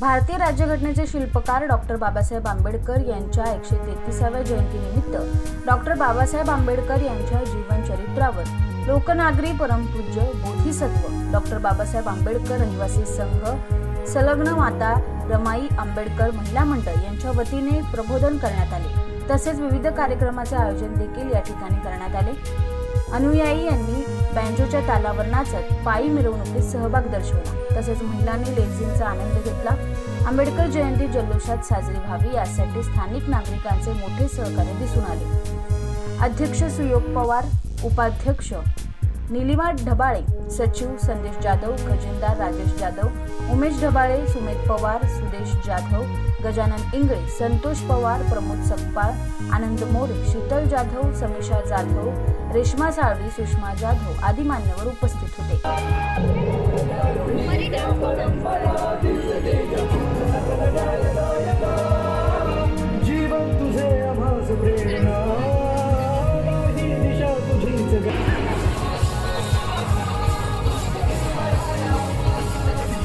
भारतीय राज्यघटनेचे शिल्पकार डॉक्टर बाबासाहेब आंबेडकर यांच्या एकशे तेहतीसाव्या जयंतीनिमित्त डॉक्टर बाबासाहेब आंबेडकर यांच्या जीवनचरित्रावर लोकनागरी परमपूज्य बोधिसत्व डॉक्टर बाबासाहेब आंबेडकर रहिवासी संघ संलग्न माता रमाई आंबेडकर महिला मंडळ यांच्या वतीने प्रबोधन करण्यात आले. तसेच विविध कार्यक्रमाचे आयोजन देखील या ठिकाणी करण्यात आले. अनुयायी यांनी बँजोच्या तालावर नाचत पायी मिरवणुकीत सहभाग दर्शवला. तसेच महिलांनी लेझिमचा आनंद घेतला. आंबेडकर जयंती जल्लोषात साजरी व्हावी यासाठी स्थानिक नागरिकांचे मोठे सहकार्य दिसून आले. अध्यक्ष सुयोग पवार उपाध्यक्ष निलिमा ढबाळे सचिव संदेश जाधव खजिनदार राजेश जाधव उमेश ढबाळे सुमित पवार सुदेश जाधव गजानन इंगळे संतोष पवार प्रमोद सकपाळ आनंद मोरे शीतल जाधव समीषा जाधव रेश्मा साळवी सुषमा जाधव आदी मान्यवर उपस्थित होते.